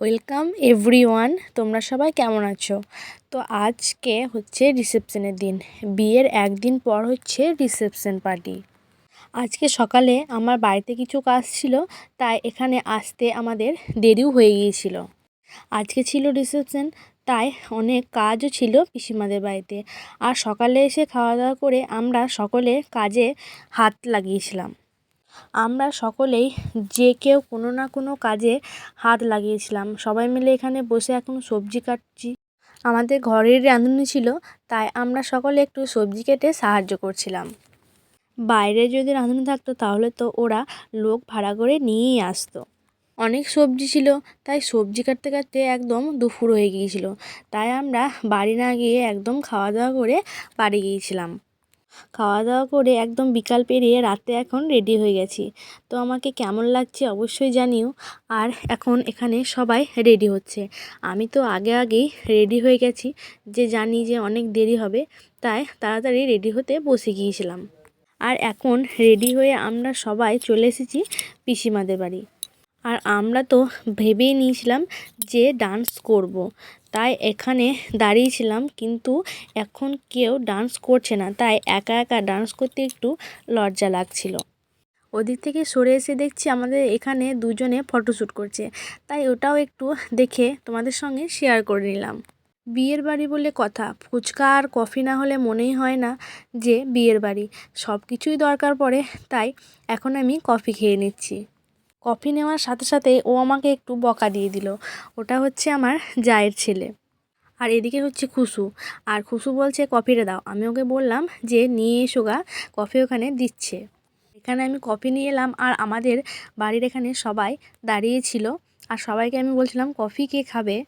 Welcome everyone, তোমরা সবাই কেমন আছো? তো আজকে হচ্ছে রিসেপশনের দিন। বিয়ের একদিন পর হচ্ছে রিসেপশন পার্টি। আজকে সকালে আমার বাড়িতে কিছু কাজ ছিল, তাই এখানে আসতে আমাদের দেরিও হয়ে গিয়েছিল। আজকে ছিল রিসেপশন, তাই অনেক কাজও ছিল পিসিমাদের বাড়িতে। আর সকালে এসে খাওয়া দাওয়া করে আমরা সকলে কাজে হাত লাগিয়েছিলাম। আমরা সকলেই যে কেউ কোনো না কোনো কাজে হাত লাগিয়েছিলাম। সবাই মিলে এখানে বসে এখন সবজি কাটছি। আমাদের ঘরের রাঁধুনি ছিল, তাই আমরা সকলে একটু সবজি কেটে সাহায্য করছিলাম। বাইরে যদি রাঁধুনি থাকতো, তাহলে তো ওরা লোক ভাড়া করে নিয়েই আসতো। অনেক সবজি ছিল, তাই সবজি কাটতে কাটতে একদম দুপুর হয়ে গিয়েছিল। তাই আমরা বাড়ি না গিয়ে একদম খাওয়া দাওয়া করে বাড়ি গিয়েছিলাম। খাওয়া দাওয়া করে একদম বিকাল পেরিয়ে রাতে এখন রেডি হয়ে গেছি। তো আমাকে কেমন লাগছে অবশ্যই জানিও। আর এখন এখানে সবাই রেডি হচ্ছে। আমি তো আগে আগেই রেডি হয়ে গেছি যে জানি যে অনেক দেরি হবে, তাই তাড়াতাড়ি রেডি হতে বসে গিয়েছিলাম। আর এখন রেডি হয়ে আমরা সবাই চলে এসেছি পিসিমাদের বাড়ি। আর আমরা তো ভেবেই নিয়েছিলাম যে ডান্স করব। তাই এখানে দাঁড়িয়েছিলাম, কিন্তু এখন কেউ ডান্স করছে না, তাই একা একা ডান্স করতে একটু লজ্জা লাগছিল। ওদিক থেকে সরে এসে দেখছি আমাদের এখানে দুজনে ফটোশ্যুট করছে, তাই ওটাও একটু দেখে তোমাদের সঙ্গে শেয়ার করে নিলাম। বিয়ের বাড়ি বলে কথা, ফুচকা আর কফি না হলে মনেই হয় না যে বিয়ের বাড়ি সব কিছুই দরকার পড়ে, তাই এখন আমি কফি খেয়ে নিচ্ছি। কফি নেওয়ার সাথে সাথে ও আমাকে একটু বকা দিয়ে দিল। ওটা হচ্ছে আমার জায়ের ছেলে। আর এদিকে হচ্ছে খুশু। আর খুশু বলছে, কফিটা দাও। আমি ওকে বললাম যে, নিয়ে এসো গা, কফি ওখানে দিচ্ছে। এখানে আমি কফি নিয়ে এলাম আর আমাদের বাড়ির এখানে সবাই দাঁড়িয়েছিল আর সবাইকে আমি বলছিলাম, কফি কে খাবে?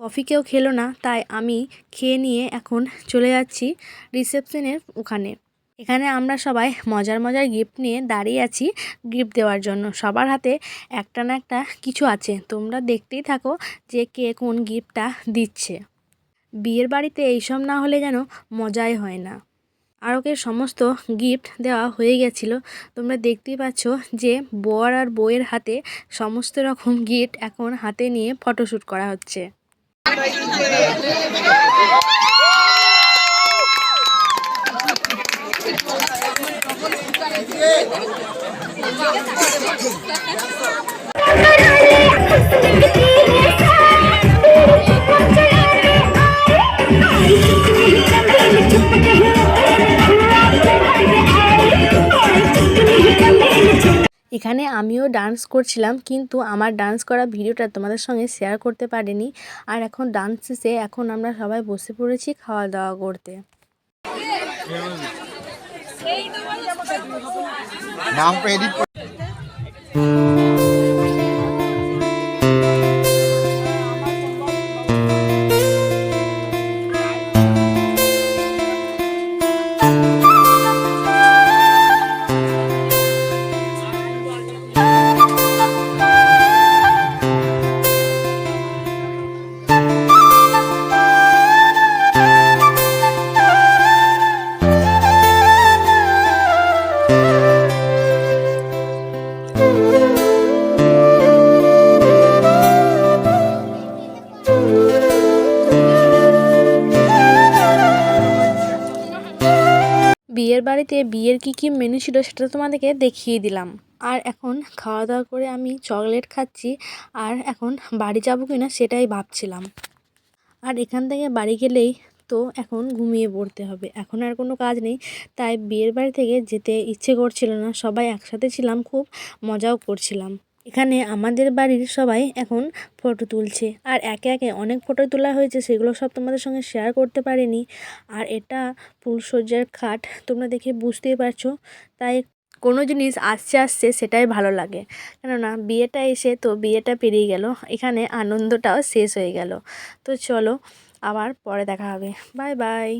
কফি কেউ খেলো না, তাই আমি খেয়ে নিয়ে এখন চলে যাচ্ছি রিসেপশনের ওখানে। এখানে আমরা সবাই মজার মজার গিফট নিয়ে দাঁড়িয়ে আছি গিফট দেওয়ার জন্য। সবার হাতে একটা না একটা কিছু আছে। তোমরা দেখতেই থাকো যে কে কোন গিফটটা দিচ্ছে। বিয়ের বাড়িতে এইসব না হলে যেন মজাই হয় না। আর ওকে সমস্ত গিফট দেওয়া হয়ে গেছিল। তোমরা দেখতেই পাচ্ছ যে বর আর বউয়ের হাতে সমস্ত রকম গিফট এখন হাতে নিয়ে ফটোশ্যুট করা হচ্ছে। এখানে আমিও ডান্স করছিলাম, কিন্তু আমার ডান্স করা ভিডিওটা তোমাদের সঙ্গে শেয়ার করতে পারিনি। আর এখন ডান্স শেষে এখন আমরা সবাই বসে পড়েছি খাওয়া দাওয়া করতে Na pwede po. বিয়ের বাড়িতে বিয়ের কী কী মেনু ছিল সেটা তোমাদেরকে দেখিয়ে দিলাম। আর এখন খাওয়া দাওয়া করে আমি চকলেট খাচ্ছি আর এখন বাড়ি যাব কি না সেটাই ভাবছিলাম। আর এখান থেকে বাড়ি গেলেই তো এখন ঘুমিয়ে পড়তে হবে। এখন আর কোনো কাজ নেই, তাই বিয়ের বাড়ি থেকে যেতে ইচ্ছে করছিল না। সবাই একসাথে ছিলাম, খুব মজাও করছিলাম। এখানে আমাদের বাড়ির সবাই এখন ফটো তুলছে। আর একে একে অনেক ফটো তোলা হয়েছে, সেগুলো সব তোমাদের সঙ্গে শেয়ার করতে পারিনি। আর এটা ফুলসজ্জার খাট, তোমরা দেখে বুঝতেই পারছ। তাই কোনো জিনিস আসছে আসছে সেটাই ভালো লাগে। কেননা বিয়েটা এসে তো বিয়েটা পেরিয়ে গেল, এখানে আনন্দটাও শেষ হয়ে গেল। তো চলো আবার পরে দেখা হবে। Bye bye.